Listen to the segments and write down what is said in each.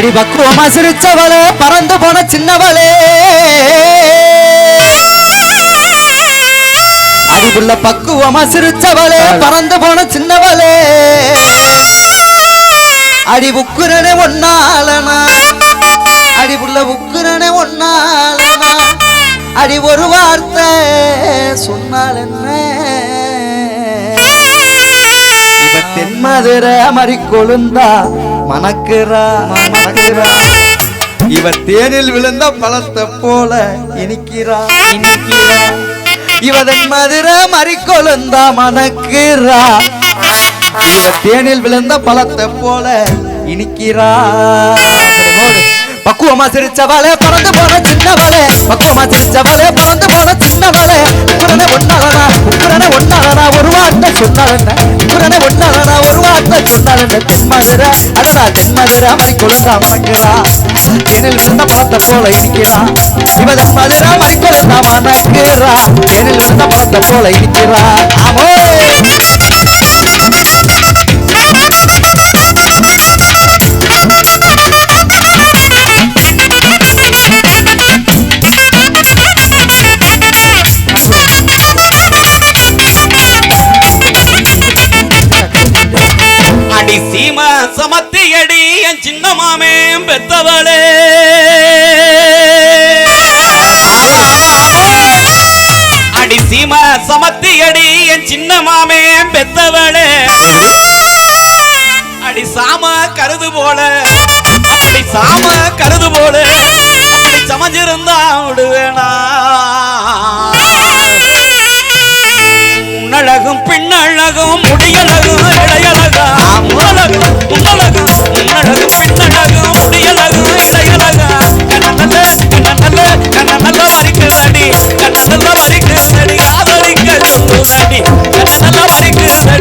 அடி பக்குவமா சிரிச்சவளே பறந்து போன சின்னவளே. அடிபுள்ள பக்குவமா சிரிச்சவளே பறந்து போன சின்னவளே. அடி உக்குரனே ஒன்னாலனா அடிபுள்ள உக்குரனே ஒன்னாலனா அடி ஒரு வார்த்தை சொன்னால் என்ன தென்மதுரை மறி கொழுந்தா மணக்குறா மணக்குறா இவ தேனில் விழுந்த பழத்தை போல இனிக்கிறா இனிக்கிறா இவ தென்மதுரை மறி கொழுந்தா மணக்குறா இவ தேனில் விழுந்த பழத்தை போல இனிக்கிறா. பக்குவமா சிரிச்சவளே பறந்து போற சின்னவளே. பக்குவமா சிரிச்சவளே பறந்து போற சின்னவளே. உக்குரனே ஒன்னாலனா உக்குரனே ஒன்னாலனா ஒரு வார்த்தை சொன்னாலஎன்ன உக்குரனே ஒன்னாலனா ஒரு வார்த்தை சொன்னாலஎன்ன தென்மதுரை அடடா தென்மதுரை மறை கொழுந்தா மணக்கிறா தேனில் விழுந்த பழத்தை போல இனிக்கிறா இவ தென்மதுரை மறை கொழுந்தா மணக்கிறா தேனில் விழுந்த பழத்தை போல இனிக்கிறா ஆமோ! சின்ன மாமே பெத்தவளே. அடி சாம கருது போல. அப்படி சாம கருது போல. அப்படி சமைஞ்சிருந்தா விடுவேனா. உன்னழகும் பின்னழகும் முடியழகும் இடையழகா. உன்னழகும் உன்னழகும் உன்னழகும் பின்னழகும் முடியழகும் இடையழகும் கண்ணநல்ல கண்ணநல்ல கண்ணநல்ல வரிக்குதடி கண்ணநல்ல வரிக்குதடி காதலிக்க சொல்லுதடி கண்ணநல்ல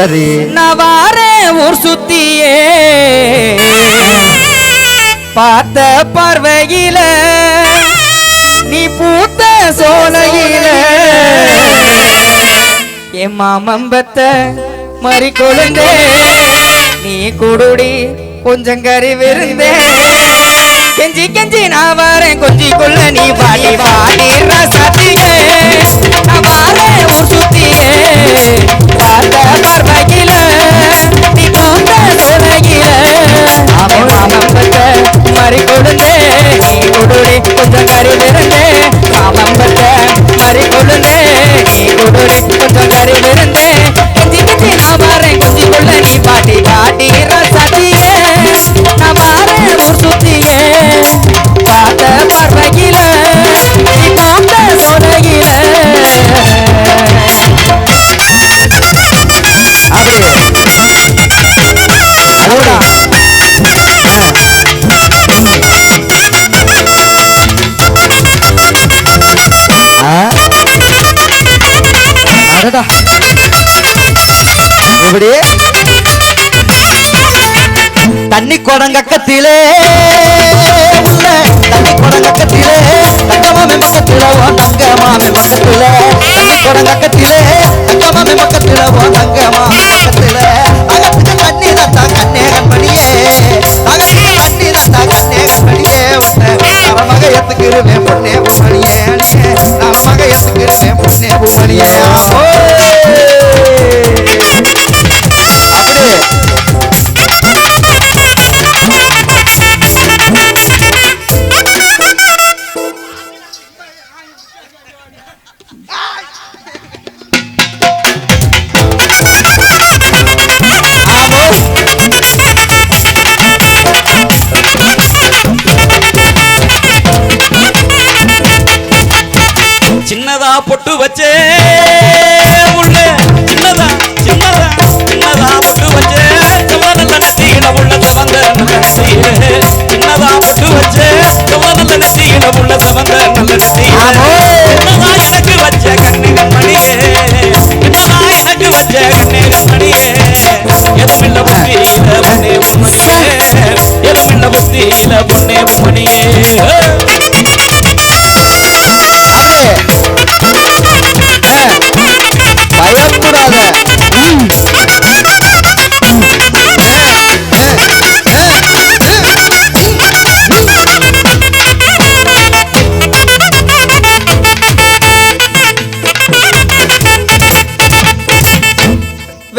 சரி. நான் வாரேன் ஊர் சுத்தியே. பார்த்த பார்வையில நீ பூத்த சோலையில. என் மாமம்பத்த மறி கொழுந்தே நீ குடுடி கொஞ்சம் கறி விருந்தே. கெஞ்சி கெஞ்சி நான் வரேன் கொஞ்சி கொள்ள நீ பாடி பாடி ரசத்தியே நான் வாரேன் ஊர் சுத்தியே. மறி கொழுந்தே நீ குடுடி கொஞ்சம் கறி எப்படி தண்ணி குடங்கக்கத்திலே உள்ள தண்ணி குடங்கக்கத்திலே தங்கமாமே பக்கத்தில ஓ தங்கமாமே பக்கத்தில. தண்ணி குடங்கக்கத்திலே தங்கமாமே பக்கத்தில ஓ தங்கமாமே பக்கத்தில. அகத்துக்கு தண்ணி தத்தா கண்ணே கண்மணியே. அகத்துக்கு தண்ணி தத்தா கண்ணே கண்மணியே. உன்னை மக எத்துக்கிறேன் பொண்ணே உமணியே நம்ம மக எத்துக்கிறேன் பொண்ணே உமணியே அப்படியே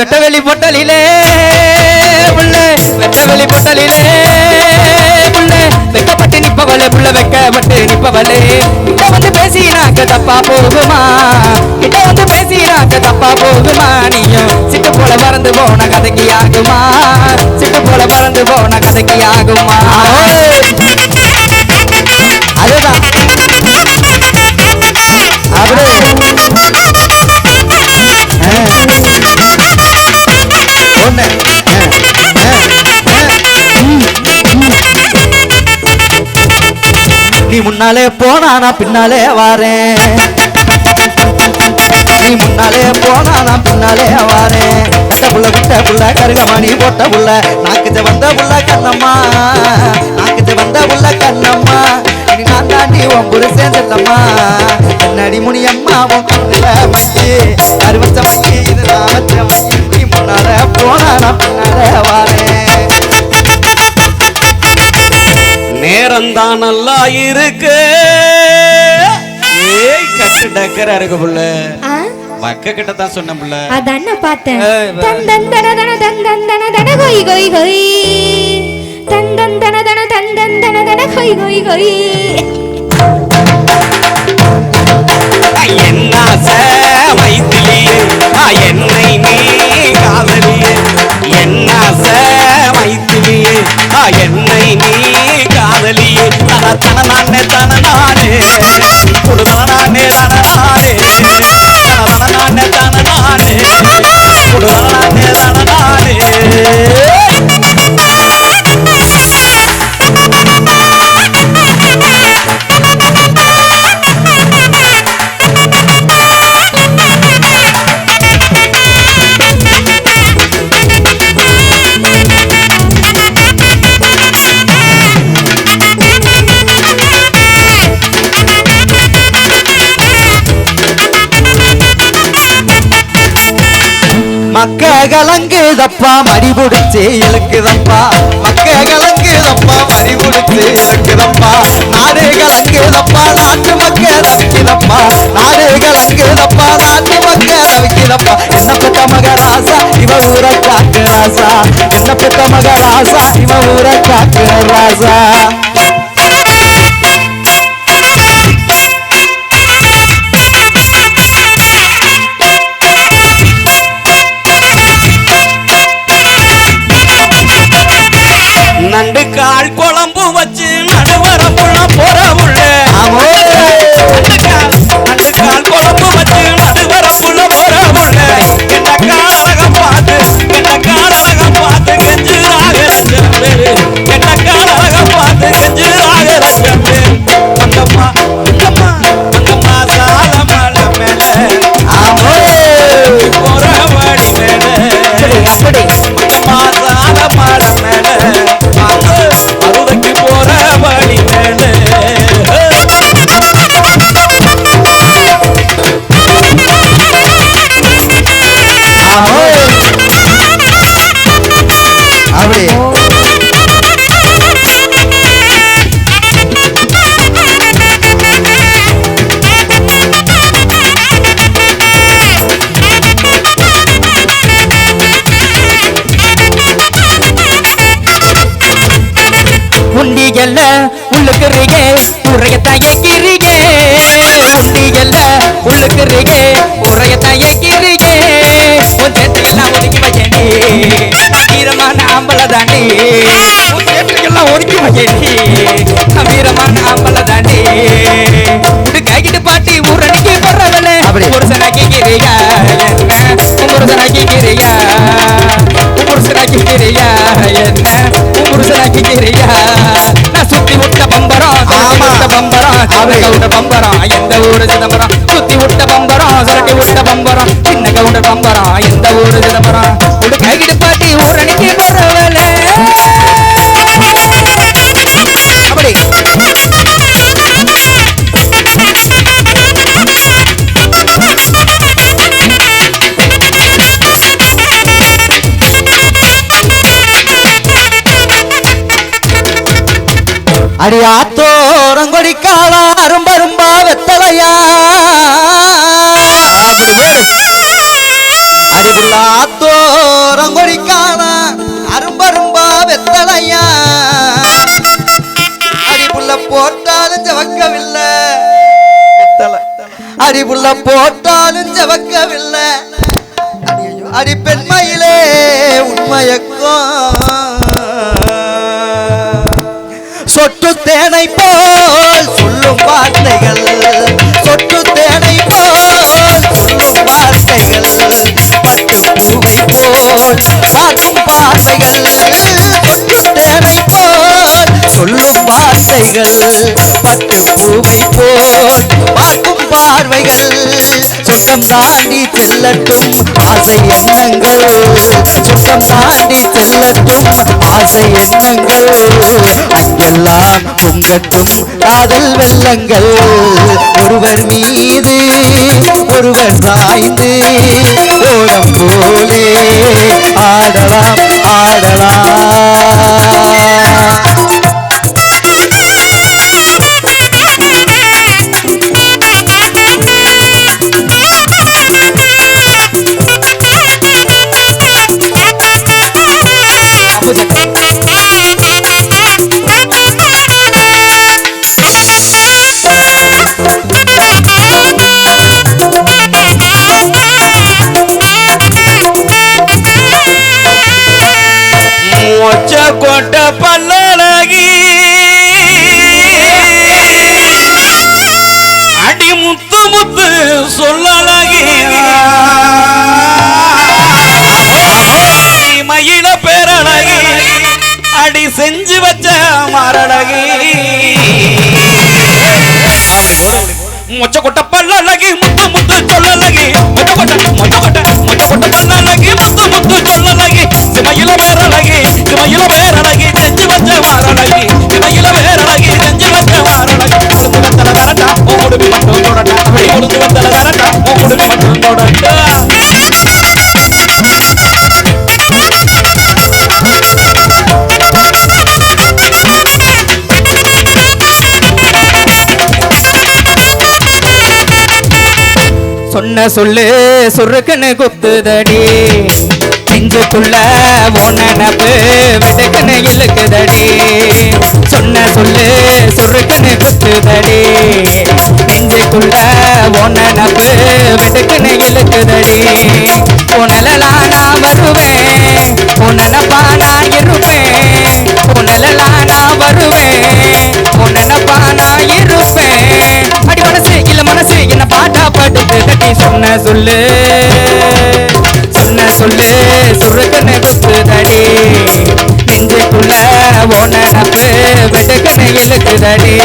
வெட்டவெளி பொட்டலிலே புள்ள வெட்டவெளி பொட்டலிலே புள்ள வெக்கப்பட்டு நிப்பவளே புள்ள வெக்கப்பட்டு நிப்பவளே கிட்ட வந்து பேசினாக்க தப்பா போகுமா? கிட்ட வந்து பேசினாக்க தப்பா போகுமா? நீயும் சிட்டு போல பறந்து போன கதைக்கு ஆகுமா சிட்டு போல பறந்து போன கதைக்கு ஆகுமா நீ முன்னாலே போனா நான் பின்னாலே வாரேன். நீ முன்னாலே போனா நான் பின்னாலே வாரேன். கட்ட புள்ள விட்ட புள்ள கருகமணி போட்ட புள்ள நாக்குத்த வந்த புள்ள கண்ணம்மா. நாக்குத்த வந்த புள்ள கண்ணம்மா. இனி நான் தாண்டி உன் புருஷன் செல்லம்மா என்னடி முனியம்மா உன் கண்ணுல மையி அறுவச்ச மையி இது நான் வச்ச மையி நீ முன்னாலே போனா நான் பின்னாலே வாரேன். நேரம் தான் நல்லா இருக்கு? ஏய் கட்டு டக்கரா இருக்கு புள்ள. ஆ, மக்க கிட்ட தான் சொன்ன புள்ள. அதான பார்த்தேன். தன் தன் தன தன தன் தன் தன தன கொய் கொய் கொய். தன் தன் தன தன தன் தன் தன தன கொய் கொய் கொய். என்ன மைத்திலியே என்னை நீ காதலியே. என்ன மைத்திலியே. என்னை நீ தன தன நானே தன கலங்குதப்பா மடிபுடிச்சு இழுக்குதப்பா. மக்க கலங்குதப்பா மடிபுடிச்சு இழுக்குதப்பா. நாடு கலங்குதப்பா நாட்டு மக்க தவிக்குதப்பா நாடு கலங்குதப்பா நாட்டு மக்க தவிக்குதப்பா என்ன பெத்த மகராசா இவ ஊர காக்கு ராசா. என்ன பெத்த மகராசா இவ ஊர காக்கு ராசா. அடி ஆத்தோரங்கொடி காலா அரும்பரும்பா வெத்தலையா அப்படி வேறு அடி புள்ள ஆத்தோ அரும்பரும்பா வெத்தலையா அடிபுள்ள போட்டாலும் ஜவக்கவில்லை. அடிபுள்ள போட்டாலும் ஜவக்கவில்லை. அடி பெண்மையிலே உண்மையக்கும். சொட்டு தேனை போல் சொல்லும் வார்த்தைகள். சொட்டு தேனை போல் சொல்லும் வார்த்தைகள். பட்டு பூவை போல் பார்க்கும் பார்வைகள். சொட்டு தேனை போல் சொல்லும் ஆசைகள் பட்டு பூவை போல் பார்க்கும் பார்வைகள் சொர்க்கம் தாண்டி செல்லட்டும் ஆசை எண்ணங்கள். சொர்க்கம் தாண்டி செல்லட்டும் ஆசை எண்ணங்கள். எல்லாம் பொங்கட்டும் காதல் வெள்ளங்கள். ஒருவர் மீது ஒருவர் சாய்ந்து ஓடம் போலே ஆடலாம் ஆடலாம். முத்து சொல்லழகி மயில பேரழகி. அடி செஞ்சு வச்ச மரழகி. மொச்ச கொட்ட பல்லழகி முத்து முத்து சொல்லழகி. மொச்ச கொட்ட மொச்ச கொட்ட மொச்ச கொட்ட சொன்ன சொல்லு? சுருக்குன்னு குத்துதடி. நெஞ்சுக்குள்ள ஓனப்பு வெடுக்குன்னு இழுக்குதடி. சொன்ன சொல்லு சுருக்குன்னு குத்துதடி. நெஞ்சுக்குள்ள ஓனப்பு வெடுக்குன்னு இழுக்குதடி. உனலலாம் நான் வருவேன். உனனப்பா சொன்ன சொல்லு சொன்ன சொல்லு சுருக்குன்னு குத்துதடி நெஞ்சுக்குள்ள ஓன நப்பு வெட்டுக்குன்னு இழுக்குதடி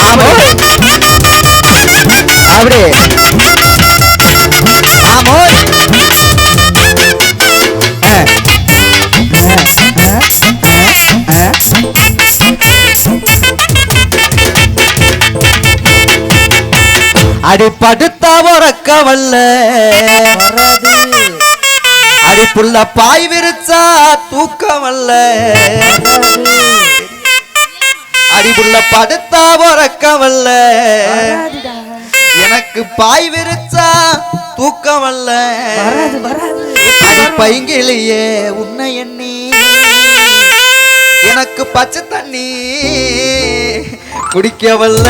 ஆமோ அடி படுத்தா உறக்க வல்ல அடி புள்ள பாய் விரிச்சா தூக்கம் வல்ல அடி புள்ள படுத்தா உறக்க வல்ல எனக்கு பாய் விரிச்சா தூக்கம் வல்ல அடி பைங்கிலேயே உன்னை எண்ணி. எனக்கு பச்சை தண்ணி குடிக்க வல்ல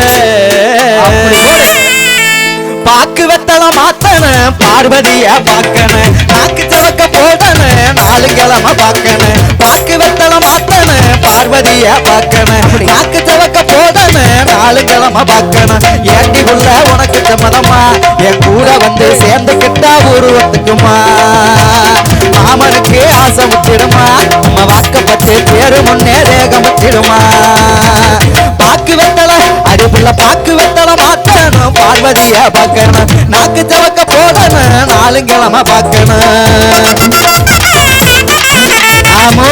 பாக்கு வெத்தல மாத்தன பார்வதிய பாக்கன நாக்கு சவக்க போடன நாலு கிழமை பாக்கன பாக்கு வெத்தல மாத்தன பார்வதிய பாக்கன நாக்கு சவக்க போடன நாலு கிழமை பாக்கன ஏண்டி உள்ள உனக்கு சம்மதமா என் கூட வந்து சேர்ந்துக்கிட்டா உருவத்துக்குமா மாமனுக்கு ஆசை முத்திடுமா நம்ம வாக்கப்பட்டு பேரு முன்னே ரேகம் முத்திடுமா பாக்கு வெத்தல அடிப்புள்ள பாக்கு நிம்மதியா பார்க்கணும். நாக்கு சவக்க போடணும். நாலுங்கிழமை பார்க்கணும். ஆமோ.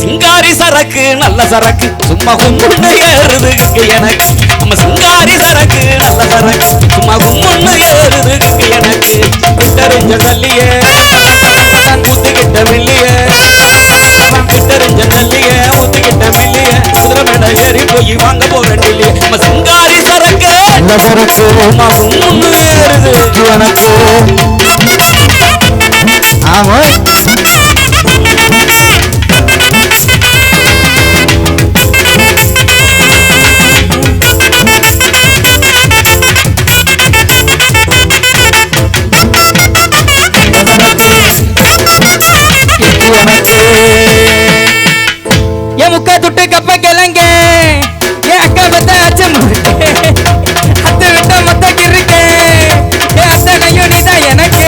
சிங்காரி சரக்கு நல்ல சரக்கு. சும்மா கும்பிட்டு ஏறுது எனக்கு. நம்ம சிங்காரி சரக்கு நல்ல சரக்கு. சும்மா கும்முன்னு ஏறுது. வெளிச்சம் அத்த விட்ட மொத்த கிருக்கே அத்தனையும் நீதான் எனக்கு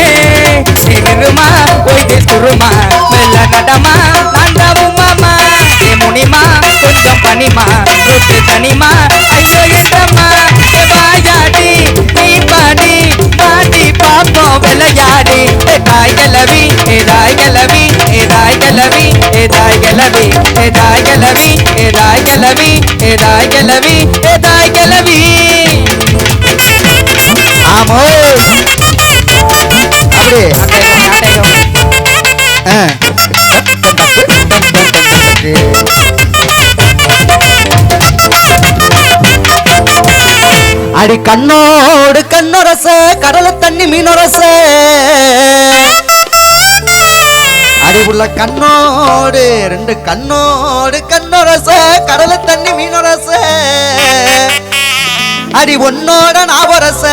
சிறுமா ஒய்தே துருமா மெல்ல நடமா நான் தான் உமாமா முனிமா கொஞ்சம் பனிமா ரூத்து தனிமா ஐயோ எந்தம்மா வாயாடி நீ பாடி பாடி பாப்போம் விளையாடி தாய் கிளவி ஏதாய் கிளவி ஏதாய் கிளவி ஏதாய் கிளவி ஏதாய் கிளவி ஏதாய் கிளவி ஏதாய் அடி கண்ணோடு கண்ணொரச கடல தண்ணி மீனொரச. அடி உள்ள கண்ணோடு ரெண்டு கண்ணோடு கண்ணொரச கடல தண்ணி மீனொரச. அடி உன்னோட நாவரச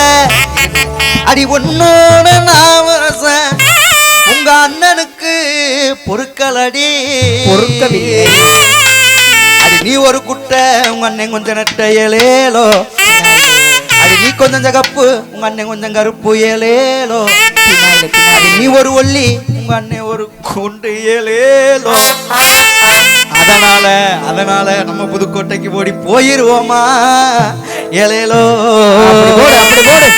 அடி உன்னோட நாவரச. உங்க அண்ணனுக்கு பொறுக்கலடி. பொறுக்கவில்லை. அடி நீ ஒரு குட்டை உங்க அண்ணன் கொஞ்சம் நெட்ட ஏலேலோ அடி நீ கொஞ்சம் ஜகப்பு உங்க அண்ணன் கொஞ்சம் கருப்பு ஏலேலோ நீ ஒரு ஒல்லி உங்க அண்ணன் ஒரு குண்டு ஏலேலோ அதனால அதனால நம்ம புதுக்கோட்டைக்கு ஓடி போயிருவோமா? ஏலேலோ. அப்படி போடு, அப்படி போடு.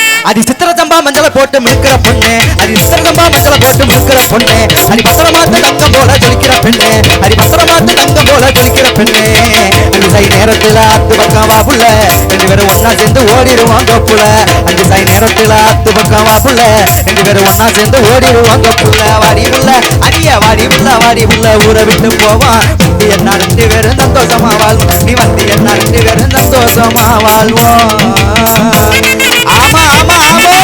சித்திர தம்பா மஞ்சளை போட்டு முழுக்கிற பொண்ணு. அது சித்திர மஞ்சளை போட்டு முழுக்கிற பொண்ணு. அடி பத்திரமாத்து தங்கம் போல ஜொலிக்கிற பெண்ணு. அடி பத்திரமாத்து தங்கம் போல ஜொலிக்கிற பெண்ணு. அஞ்சு சை நேரத்துல அத்து பக்கம் வா புள்ள. ரெண்டு பேரும் ஒன்னா சேர்ந்து ஓடிடுவோம் தொப்புல அஞ்சு சை நேரத்துல அத்து பக்கம் வா புள்ள. ரெண்டு பேரும் ஒன்னா சேர்ந்து ஓடிடுவோம் தொப்புல வாடி புள்ள அடிய வாடி புள்ள வாடி புள்ள. ஊரை விட்டு போவான். என்னாலும் வெறும் சந்தோஷமா வாழ்வோம் நீ வந்து என்னாலும் வெறும் சந்தோஷமா வாழ்வோம் ஆமா ஆமா ஆமா.